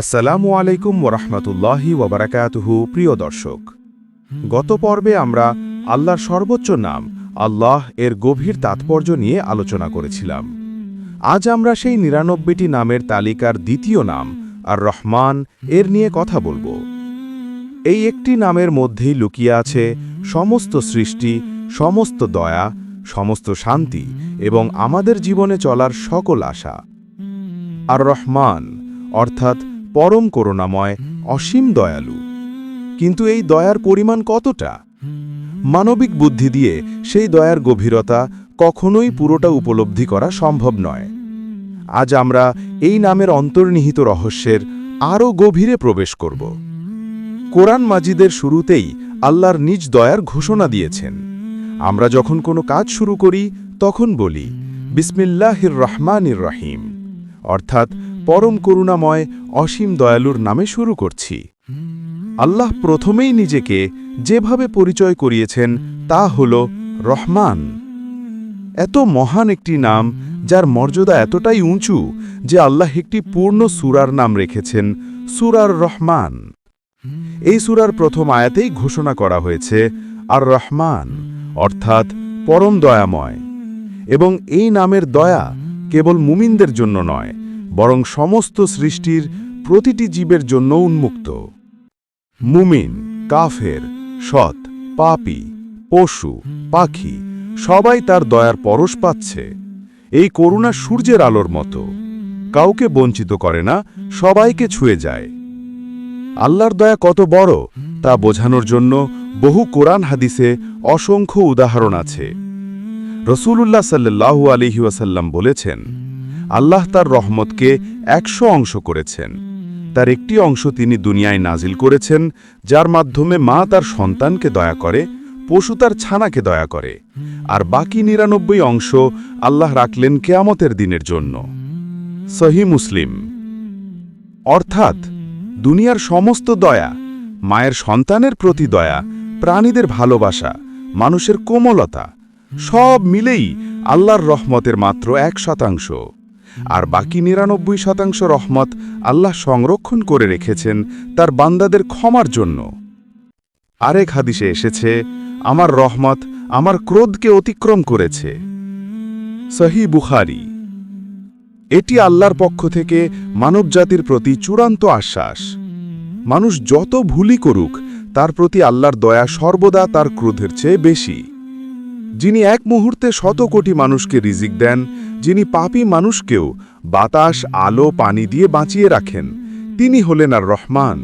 আসসালামু আলাইকুম ওরহমতুল্লাহি ওবরাকাতুহু, প্রিয় দর্শক। গত পর্বে আমরা আল্লাহর সর্বোচ্চ নাম, আল্লাহ এর গভীর তাৎপর্য নিয়ে আলোচনা করেছিলাম। আজ আমরা সেই নিরানব্বইটি নামের তালিকার দ্বিতীয় নাম আর রহমান এর নিয়ে কথা বলব। এই একটি নামের মধ্যেই লুকিয়ে আছে সমস্ত সৃষ্টি, সমস্ত দয়া, সমস্ত শান্তি এবং আমাদের জীবনে চলার সকল আশা। আর রহমান অর্থাৎ পরম করুণাময় অসীম দয়ালু। কিন্তু এই দয়ার পরিমাণ কতটা? মানবিক বুদ্ধি দিয়ে সেই দয়ার গভীরতা কখনোই পুরোটা উপলব্ধি করা সম্ভব নয়। আজ আমরা এই নামের অন্তর্নিহিত রহস্যের আরও গভীরে প্রবেশ করব। কোরআন মাজিদের শুরুতেই আল্লাহর নিজ দয়ার ঘোষণা দিয়েছেন। আমরা যখন কোনো কাজ শুরু করি, তখন বলি, বিসমিল্লাহির রহমানির রহিম। অর্থাৎ পরম করুণাময় অসীম দয়ালুর নামে শুরু করছি। আল্লাহ প্রথমেই নিজেকে যেভাবে পরিচয় করিয়েছেন, তা হল রহমান। এত মহান একটি নাম, যার মর্যাদা এতটাই উঁচু যে আল্লাহ একটি পূর্ণ সুরার নাম রেখেছেন, সুরার রহমান। এই সুরার প্রথম আয়াতেই ঘোষণা করা হয়েছে, আর রহমান, অর্থাৎ পরম দয়াময়। এবং এই নামের দয়া কেবল মুমিনদের জন্য নয় বরং সমস্ত সৃষ্টির প্রতিটি জীবের জন্য উন্মুক্ত। মুমিন, কাফের, সৎ, পাপি, পশু, পাখি, সবাই তার দয়ার পরশ পাচ্ছে। এই করুণা সূর্যের আলোর মতো। কাউকে বঞ্চিত করে না, সবাইকে ছুঁয়ে যায়। আল্লাহর দয়া কত বড়, তা বোঝানোর জন্য বহু কোরআন হাদিসে অসংখ্য উদাহরণ আছে। রসুলুল্লাহ সাল্লাহু আলিহি ওয়াসাল্লাম বলেছেন আল্লাহ তার রহমতকে একশো অংশ করেছেন। তার একটি অংশ তিনি দুনিয়ায় নাজিল করেছেন, যার মাধ্যমে মা তার সন্তানকে দয়া করে, পশু তার ছানাকে দয়া করে। আর বাকি নিরানব্বই অংশ আল্লাহ রাখলেন কেয়ামতের দিনের জন্য। সহি মুসলিম। অর্থাৎ, দুনিয়ার সমস্ত দয়া, মায়ের সন্তানের প্রতি দয়া, প্রাণীদের ভালোবাসা, মানুষের কোমলতা, সব মিলেই আল্লাহর রহমতের মাত্র এক শতাংশ। আর বাকি নিরানব্বই শতাংশ রহমত আল্লাহ সংরক্ষণ করে রেখেছেন তার বান্দাদের ক্ষমার জন্য। আরেক হাদিসে এসেছে, আমার রহমত আমার ক্রোধকে অতিক্রম করেছে। সহি বুখারি। এটি আল্লাহর পক্ষ থেকে মানবজাতির প্রতি চূড়ান্ত আশ্বাস। মানুষ যত ভুলই করুক, তার প্রতি আল্লাহর দয়া সর্বদা তার ক্রোধের চেয়ে বেশি। যিনি এক মুহূর্তে শত কোটি মানুষকে রিজিক দেন, যিনি পাপি মানুষকেও বাতাস, আলো, পানি দিয়ে বাঁচিয়ে রাখেন, তিনি হলেন আর রহমান।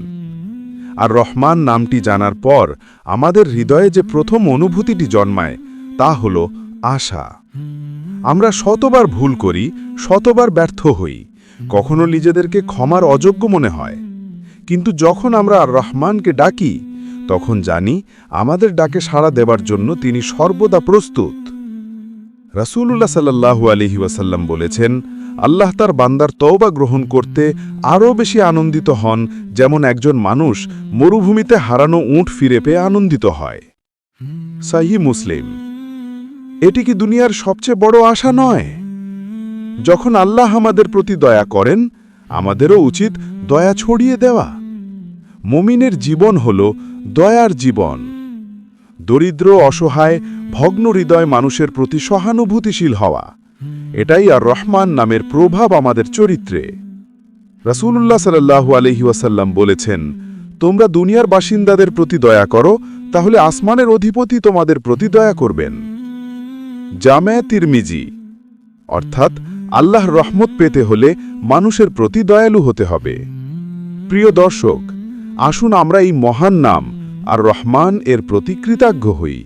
আর রহমান নামটি জানার পর আমাদের হৃদয়ে যে প্রথম অনুভূতিটি জন্মায়, তা হল আশা। আমরা শতবার ভুল করি, শতবার ব্যর্থ হই, কখনো নিজেদেরকে ক্ষমার অযোগ্য মনে হয়। কিন্তু যখন আমরা আর রহমানকে ডাকি তখন জানি আমাদের ডাকে সাড়া দেবার জন্য তিনি সর্বদা প্রস্তুত। রাসূলুল্লাহ সাল্লাহু আলহি ওয়াসাল্লাম বলেছেন, আল্লাহ তার বান্দার তওবা গ্রহণ করতে আরও বেশি আনন্দিত হন যেমন একজন মানুষ মরুভূমিতে হারানো উঁট ফিরে পেয়ে আনন্দিত হয়। সাহি মুসলিম, এটি কি দুনিয়ার সবচেয়ে বড় আশা নয়? যখন আল্লাহ আমাদের প্রতি দয়া করেন, আমাদেরও উচিত দয়া ছড়িয়ে দেওয়া। মুমিনের জীবন হল দয়ার জীবন। দরিদ্র, অসহায়, ভগ্ন হৃদয় মানুষের প্রতি সহানুভূতিশীল হওয়া। এটাই আর রহমান নামের প্রভাব আমাদের চরিত্রে। রাসূলুল্লাহ সাল্লাহু আলহি ওয়াসাল্লাম বলেছেন, তোমরা দুনিয়ার বাসিন্দাদের প্রতি দয়া করো, তাহলে আসমানের অধিপতি তোমাদের প্রতি দয়া করবেন। জামে তিরমিজি, অর্থাৎ আল্লাহর রহমত পেতে হলে মানুষের প্রতি দয়ালু হতে হবে। প্রিয় দর্শক আসুন আমরা এই মহান নাম আর রহমান এর প্রতি কৃতজ্ঞ হই।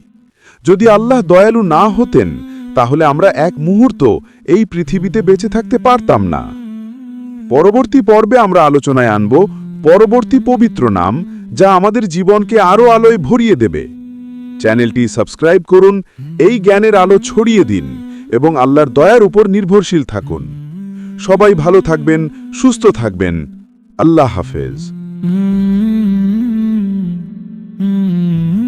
যদি আল্লাহ দয়ালু না হতেন, তাহলে আমরা এক মুহূর্ত এই পৃথিবীতে বেঁচে থাকতে পারতাম না। পরবর্তী পর্বে আমরা আলোচনায় আনব পরবর্তী পবিত্র নাম, যা আমাদের জীবনকে আরও আলোয় ভরিয়ে দেবে। চ্যানেলটি সাবস্ক্রাইব করুন, এই জ্ঞানের আলো ছড়িয়ে দিন এবং আল্লাহর দয়ার উপর নির্ভরশীল থাকুন। সবাই ভালো থাকবেন, সুস্থ থাকবেন। আল্লাহ হাফেজ। Mm-hmm. Mm-hmm.